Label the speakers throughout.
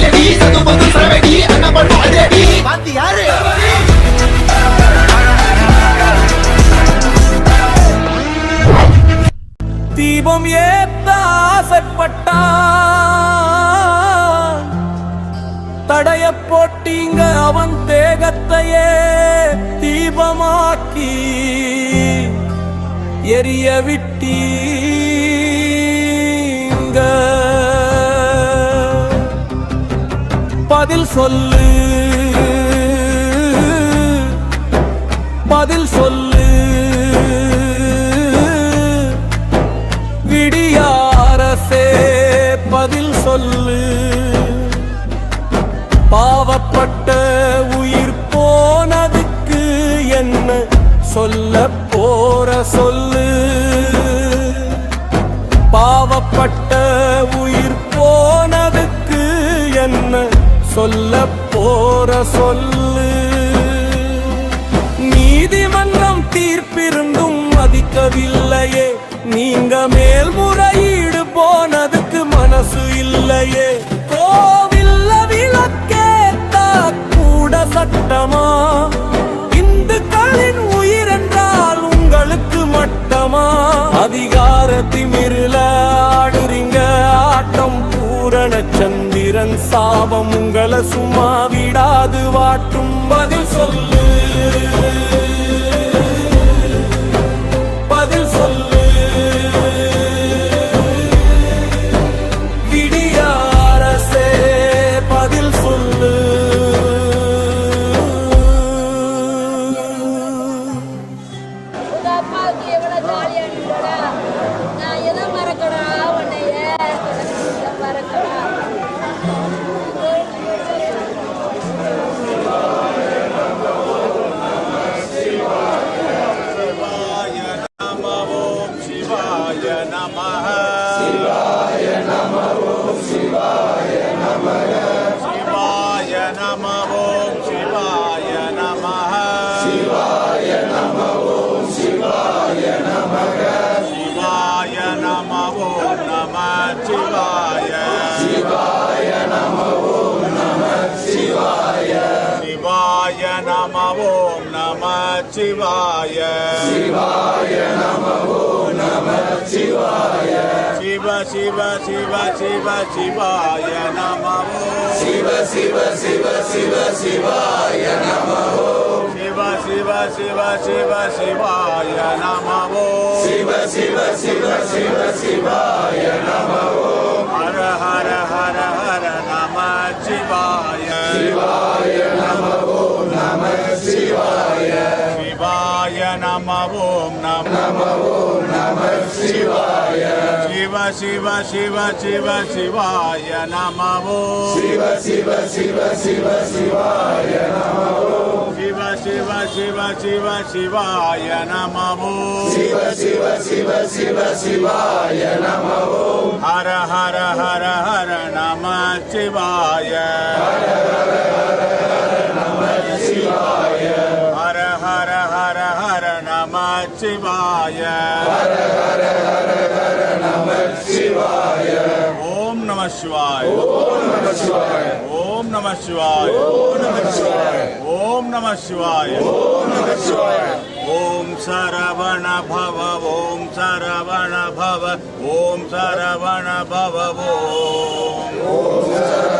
Speaker 1: அதிரடி சத்து பொது சரவடி அண்ணன் பண்ணும் அதிரடி
Speaker 2: பாத்தி யாரு?
Speaker 3: தீபம் ஏத்த ஆசைப்பட்டான் தடைய போட்டீங்க அவன் தேகத்தையே தீபமாக்கி எரிய விட்டீங்க. பதில் சொல்லு. பதில் சொல்லு. விடியாரசே பதில் சொல்லு. பாவப்பட்ட உயிர் போனதுக்கு என்ன சொல்ல போற சொல்லு. பாவப்பட்ட உயிர் சொல்ல போற சொல்லு. நீதிமன்றம் தீர்ப்பிருந்தும் மதிக்கவில்லையே. நீங்க மேல்முறையீடு போனதுக்கு மனசு இல்லையே. கோவில்ல விளக்கேத்தா கூட சட்டமா? இந்துக்களின் உயிர் என்றால் உங்களுக்கு மட்டமா? அதிகார திமிரில ஆடுறீங்க ஆட்டம் பூரண வீரன் சாபம் உங்களை சும்மா விடாது வாட்டும் பதில் சொல்லு.
Speaker 4: நம ஓம் சிவாய நம சிவாய நம ஓம் சிவாய நமக சிவாய நம ஓம் நம சிவாய சிவாய நம ஓம் நம சிவாய சிவாய நம ஓம் நம சிவாய சிவாய நம ஓம் शिव शिव शिव शिव शिवाय नमो शिव शिव शिव शिव शिवाय नमो शिव शिव शिव शिव शिवाय नमो शिव शिव शिव शिव शिवाय नमो हर हर हर हर नमः शिवाय शिवाय நம ஓம் நம ஓம் நம சிவாய சிவ சிவ சிவ சிவ சிவாய நம ஓம் சிவ சிவ சிவ சிவ சிவாய நம ஓம் சிவ சிவ சிவ சிவ சிவாய நம ஓம் சிவ சிவ சிவ சிவ சிவாய நம ஓம் ஹர ஹர ஹர ஹர நம சிவாய ஹர நமச்சிவாய ஹர ஹர ஹர ஹர நமச்சிவாய ஓம் நம சிவாய ஓம் நம சிவாய ஓம் நம சிவாய ஓம் நம சிவாய ஓம் நம சிவாய ஓம் நம சிவாய ஓம் சரவண பவ ஓம் சரவண பவ ஓம் சரவண பவ ஓம் சரவண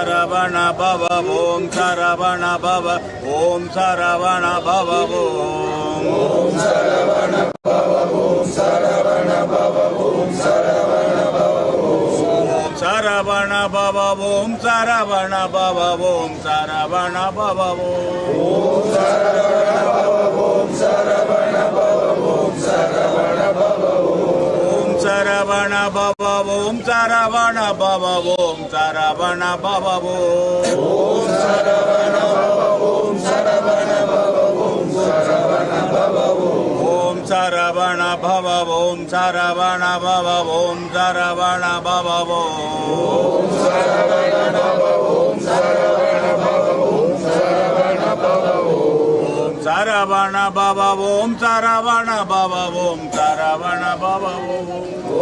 Speaker 4: सरवण भव ओम सरवण भव ओम सरवण भव ओम ओम सरवण भव ओम सरवण भव ओम सरवण भव ओम ओम सरवण பவ ஓம் சரவண பவ ஓம் சரவண பவ ஓம் ஓம் ஓம் சரவண பவ ஓம் சரவண பவ ஓம் ஓம் சரவண பவ ஓம் சரவண பவ ஓம் சரவண பவ ஓம் ஓம் சரவண பவ ஓம் சரவண பவ ஓம் சரவண பவ ஓம் வெற்றிவேல்
Speaker 2: பச்சைக்கூறி